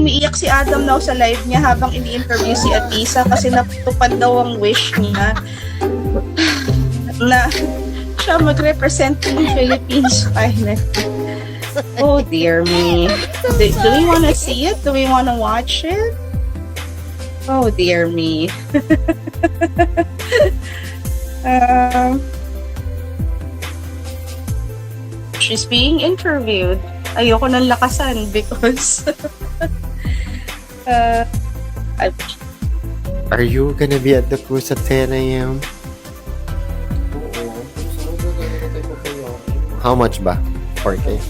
umiiyak si Adam now sa live niya habang ini-interview si Atisa kasi natupad daw ang wish niya na siya mag-represent ng Philippines finally. Oh dear me. Do, do we want to see it? Do we want to watch it? Oh dear me. um, she's being interviewed. Ayoko nang lakasan because uh, Are you gonna be at the cruise at 10 a.m.? Oo. How much ba? 4K?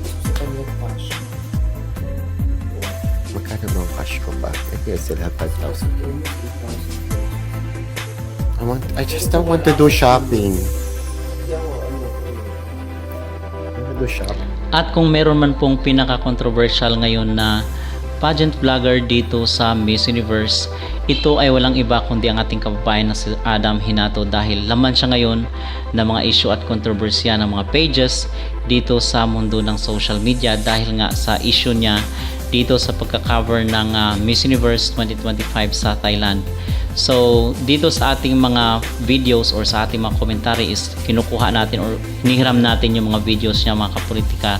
Gusto ko kanya cash. Magkano ba ang cash ko ba? I think I still have 5,000. Almost 3,000 I want, I just don't want to do shopping. I want to do shopping. At kung meron man pong pinaka-controversial ngayon na pageant vlogger dito sa Miss Universe, ito ay walang iba kundi ang ating kababayan na si Adam Hinato dahil laman siya ngayon ng mga issue at kontrobersya ng mga pages dito sa mundo ng social media dahil nga sa issue niya dito sa pagka-cover ng ah, Miss Universe 2025 sa Thailand. So, dito sa ating mga videos or sa ating mga commentary is kinukuha natin or hinihiram natin yung mga videos niya mga kapolitika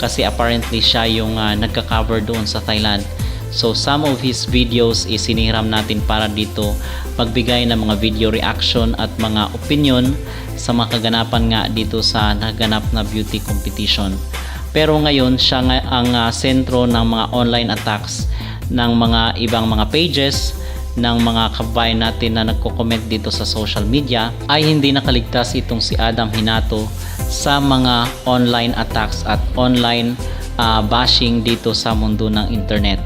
kasi apparently siya yung ah, nagka-cover doon sa Thailand. So, some of his videos is hinihiram natin para dito magbigay ng mga video reaction at mga opinion sa mga kaganapan nga dito sa naganap na beauty competition. Pero ngayon, siya ang ah, sentro ng mga online attacks ng mga ibang mga pages ng mga kababayan natin na nagko-comment dito sa social media ay hindi nakaligtas itong si Adam Hinato sa mga online attacks at online ah, bashing dito sa mundo ng internet.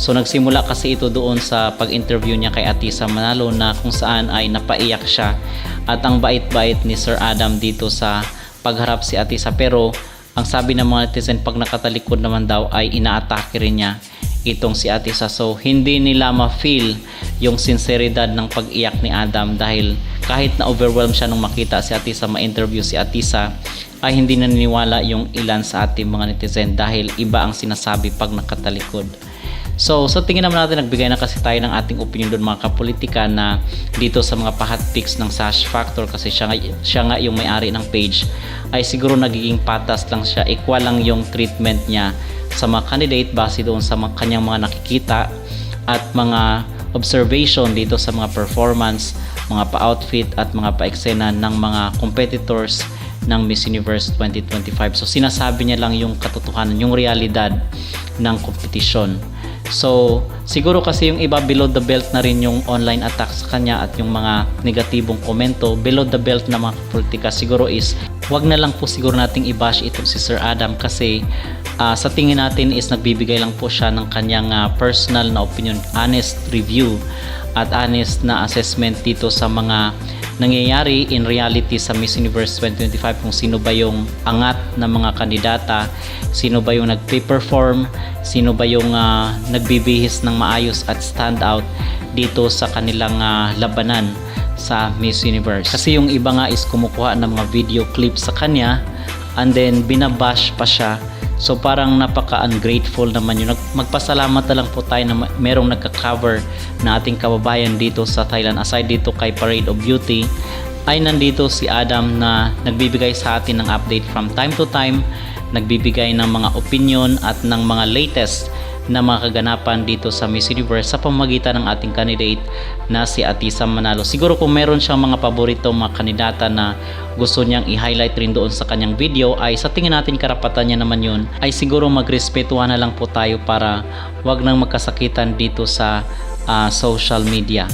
So nagsimula kasi ito doon sa pag-interview niya kay Atisa Manalo na kung saan ay napaiyak siya at ang bait-bait ni Sir Adam dito sa pagharap si Atisa pero ang sabi ng mga netizen pag nakatalikod naman daw ay inaatake rin niya itong si Atisa. So hindi nila ma-feel yung sinseridad ng pag-iyak ni Adam dahil kahit na overwhelmed siya nung makita si Atisa ma-interview si Atisa ay hindi naniniwala yung ilan sa ating mga netizen dahil iba ang sinasabi pag nakatalikod. So, sa tingin naman natin, nagbigay na kasi tayo ng ating opinion doon mga kapolitika na dito sa mga pahat pics ng Sash Factor kasi siya nga, siya nga yung may-ari ng page ay siguro nagiging patas lang siya, equal lang yung treatment niya sa mga candidate base doon sa mga, kanyang mga nakikita at mga observation dito sa mga performance, mga pa-outfit at mga pa-eksena ng mga competitors ng Miss Universe 2025. So sinasabi niya lang yung katotohanan, yung realidad ng kompetisyon. So, siguro kasi yung iba below the belt na rin yung online attack sa kanya at yung mga negatibong komento. Below the belt na mga politika siguro is wag na lang po siguro nating i-bash itong si Sir Adam kasi ah, sa tingin natin is nagbibigay lang po siya ng kanyang ah, personal na opinion, honest review at honest na assessment dito sa mga nangyayari in reality sa Miss Universe 2025 kung sino ba yung angat na mga kandidata, sino ba yung nagpe-perform, sino ba yung ah, nagbibihis ng maayos at stand out dito sa kanilang ah, labanan sa Miss Universe. Kasi yung iba nga is kumukuha ng mga video clips sa kanya and then binabash pa siya So parang napaka-ungrateful naman yun. Magpasalamat na lang po tayo na merong nagka-cover na ating kababayan dito sa Thailand. Aside dito kay Parade of Beauty, ay nandito si Adam na nagbibigay sa atin ng update from time to time, nagbibigay ng mga opinion at ng mga latest na mga kaganapan dito sa Miss Universe sa pamamagitan ng ating candidate na si Atisa Manalo. Siguro kung meron siyang mga paborito mga kandidata na gusto niyang i-highlight rin doon sa kanyang video ay sa tingin natin karapatan niya naman yun ay siguro magrespetuhan na lang po tayo para wag nang magkasakitan dito sa ah, social media.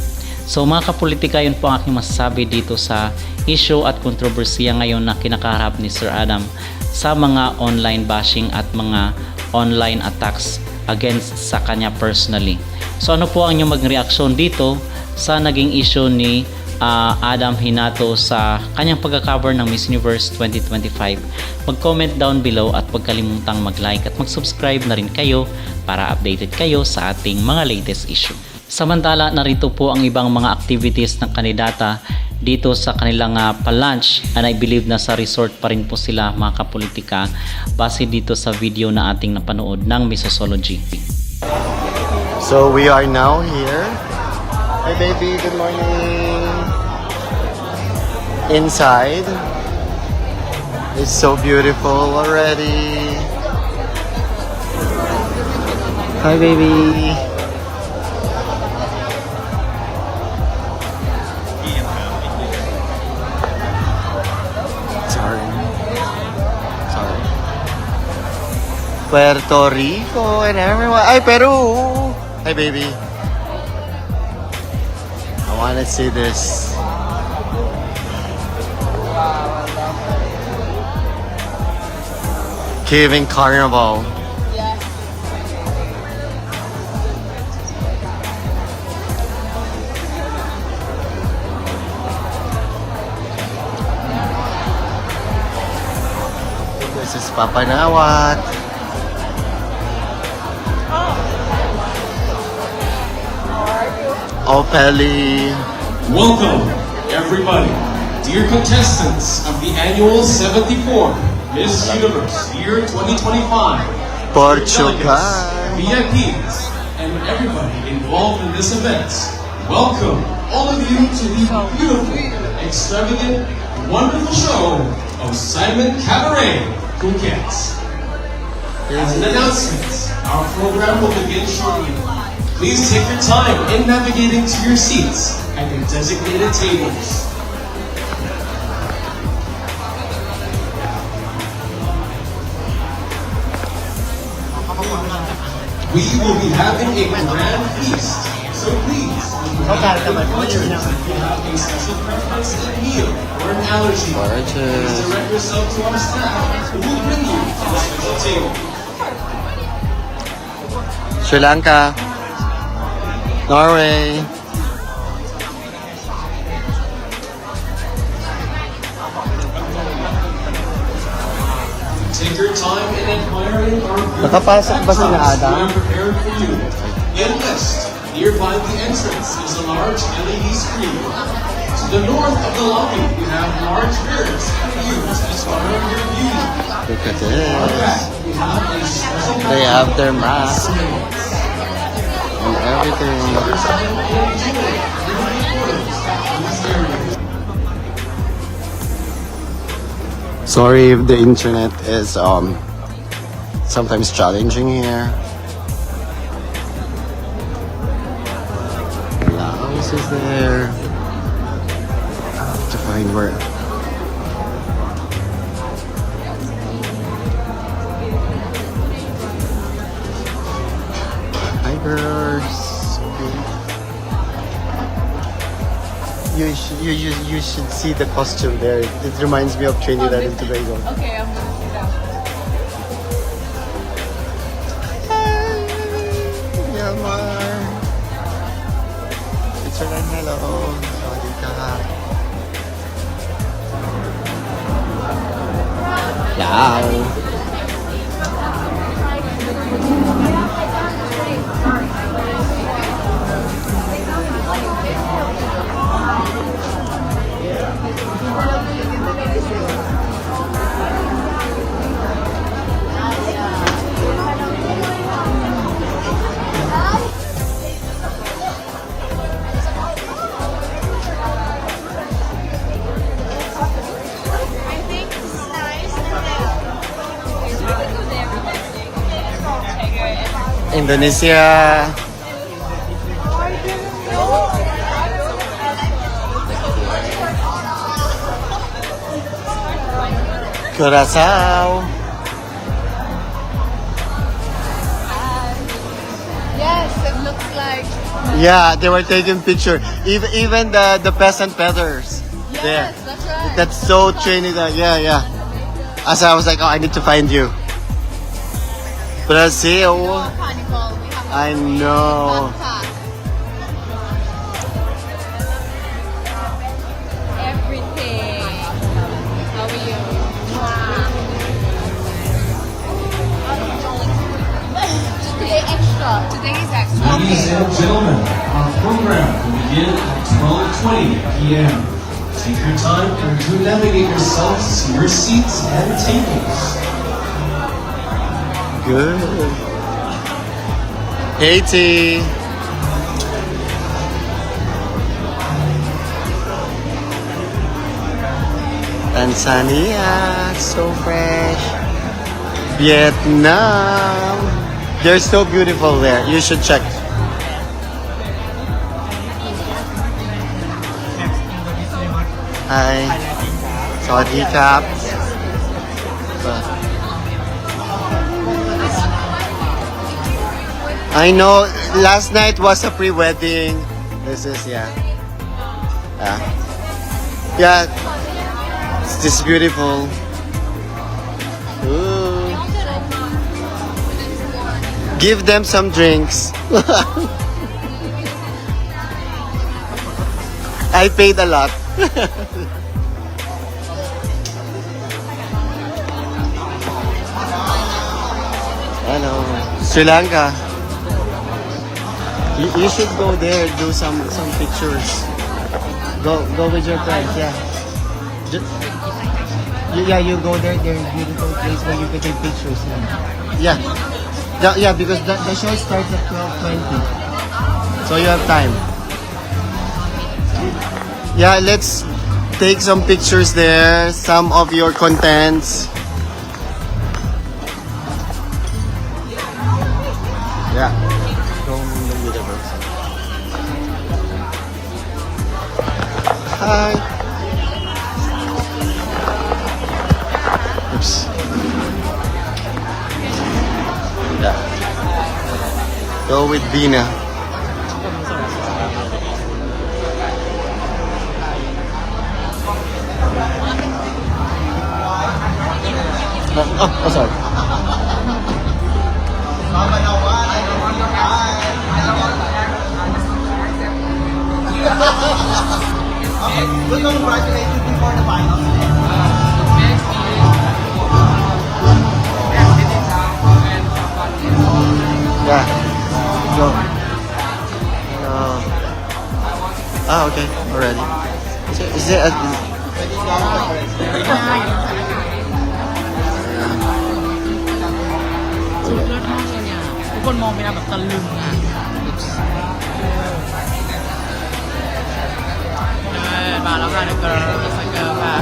So mga kapolitika yun po ang aking masasabi dito sa issue at kontrobersiya ngayon na kinakaharap ni Sir Adam sa mga online bashing at mga online attacks against sa kanya personally. So ano po ang inyong mag-reaction dito sa naging issue ni ah, Adam Hinato sa kanyang pagka-cover ng Miss Universe 2025. Mag-comment down below at huwag kalimutang mag-like at mag-subscribe na rin kayo para updated kayo sa ating mga latest issue. Samantala, narito po ang ibang mga activities ng kandidata dito sa kanilang uh, pa-lunch and I believe na sa resort pa rin po sila mga kapolitika base dito sa video na ating napanood ng Misosology. So we are now here. Hi baby, good morning. Inside. It's so beautiful already. Hi baby. Puerto Rico and everyone. Ay, Peru! Hi, baby. I want to see this. Caving Carnival. This is Papanawat. Opeli. Welcome, everybody, dear contestants of the annual 74 Miss Universe Year 2025. Portugal. VIPs, and everybody involved in this event. Welcome, all of you, to the beautiful, extravagant, wonderful show of Simon Cabaret Phuket. As an announcement, our program will begin shortly. Please take your time in navigating to your seats at your designated tables. We will be having a grand feast, so please, if you have any questions, if you have a special preference in meal or an allergy, please direct yourself to our staff who will bring you to the special table. Sri Lanka. Norway. Take your time in admiring our beautiful Nakapasok ba sila, Adam? prepared for you. In west, nearby the entrance is a large LED screen. To the north of the lobby, we have large mirrors and views to inspire your beauty. Look at this. back, we have a special They have their mask and everything. Sorry if the internet is um sometimes challenging here. Laos is there. I have to find where. Should, you, you, you should see the costume there. It reminds me of Trinidad and Tobago. Okay, I'm gonna sit down. Myanmar. Switzerland, hello. Ka. Ciao. Indonesia. Curacao. Yes, it looks like. Yeah, they were taking picture. Even even the the peasant feathers. there. That's right. That's so Trinidad. Yeah, yeah. As I was like, oh, I need to find you. Brazil. No carnival. We have I know. Everything. How are you? Today extra. Today is extra. Ladies and gentlemen, our program will begin at 12.20 p.m. Take your time and do navigate yourselves to your seats and tables. Good. Haiti. Tanzania, so fresh. Vietnam. They're so beautiful there. You should check. Hi. สวัสดีครับ I know last night was a pre-wedding. This is yeah. Yeah. Yeah. It's just beautiful. Ooh. Give them some drinks. I paid a lot. Hello. Sri Lanka. You, you should go there, do some some pictures. Go go with your friends, yeah. Ju- you- yeah, you go there. There's a beautiful place where you can take pictures. Yeah, yeah, The- yeah because the, the show starts at twelve twenty, so you have time. Yeah, let's take some pictures there. Some of your contents. Hi. Oops. Yeah. Go with Bina. Oh, oh, sorry. Nah, okay. We're going to uh, congratulate you before the Ah, okay. Already. Is it, is it a... Yeah. สุดยอดมากเลยเนี่ยทุกคนมองไปแล้วแบบตะลึงอ่ะ มาแล้วค่ะเดอะเกิร์ลสเกิร์ลค่ะ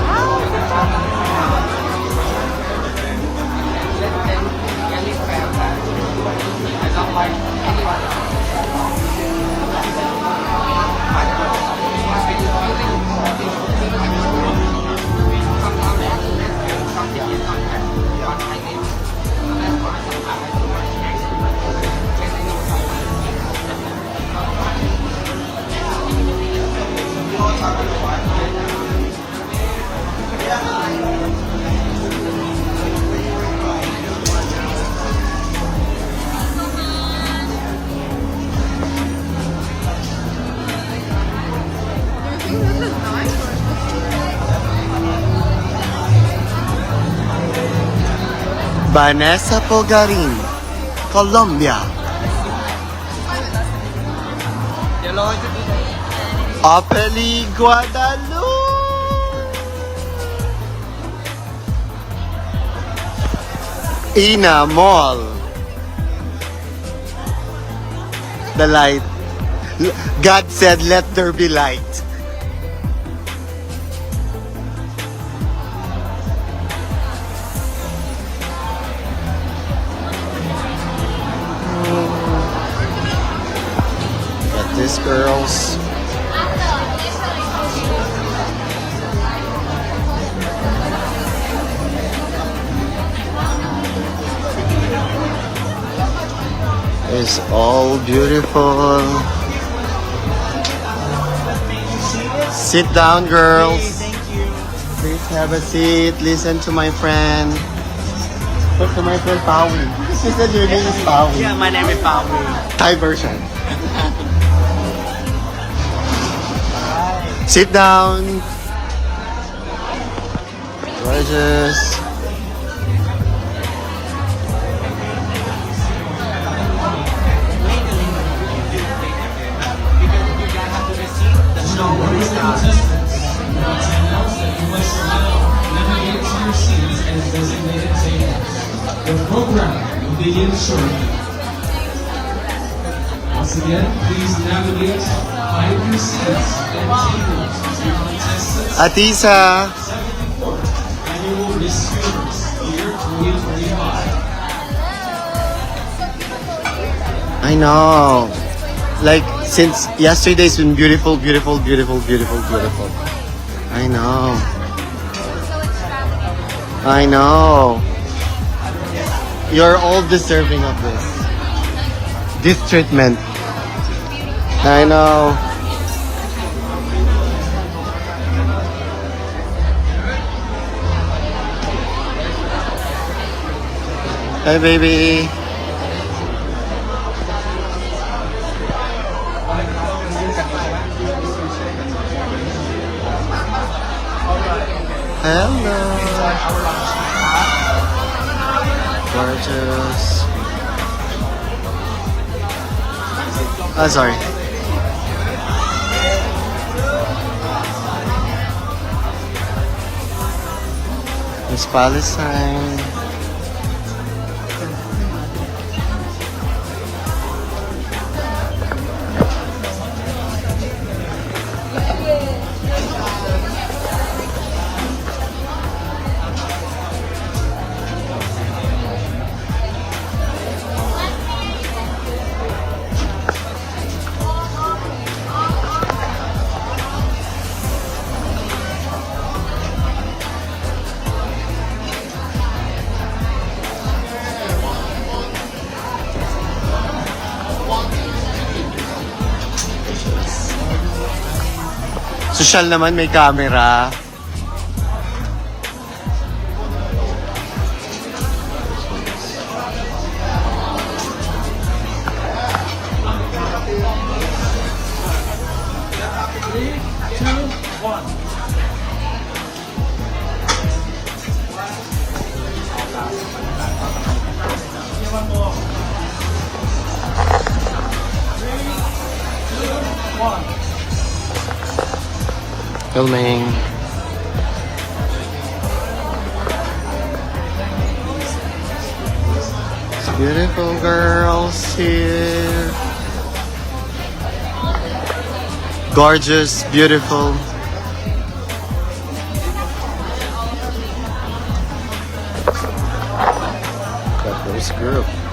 ต้องไป Vanessa Polgarin, Colombia. Apeli Guadalupe. Ina Mall. The light. God said, let there be light. All beautiful. Sit down, girls. Please have a seat. Listen to my friend. Talk to my friend Pawi. She said your name is Pawi. Yeah, my name is Paul. Thai version. Sit down. Gorgeous. don't worry about. Navigate to your seats designated tables. The program will begin shortly. Once again, please navigate, find your seats and tables to contestants. Atisa. I know. Like, since yesterday's been beautiful, beautiful, beautiful, beautiful, beautiful. I know. I know. You're all deserving of this. This treatment. I know. Hey, baby. Hello. Gorgeous. Ah, sorry. Miss Palestine. Social naman, may camera. Filming. Beautiful girls here. Gorgeous, beautiful. Got those group.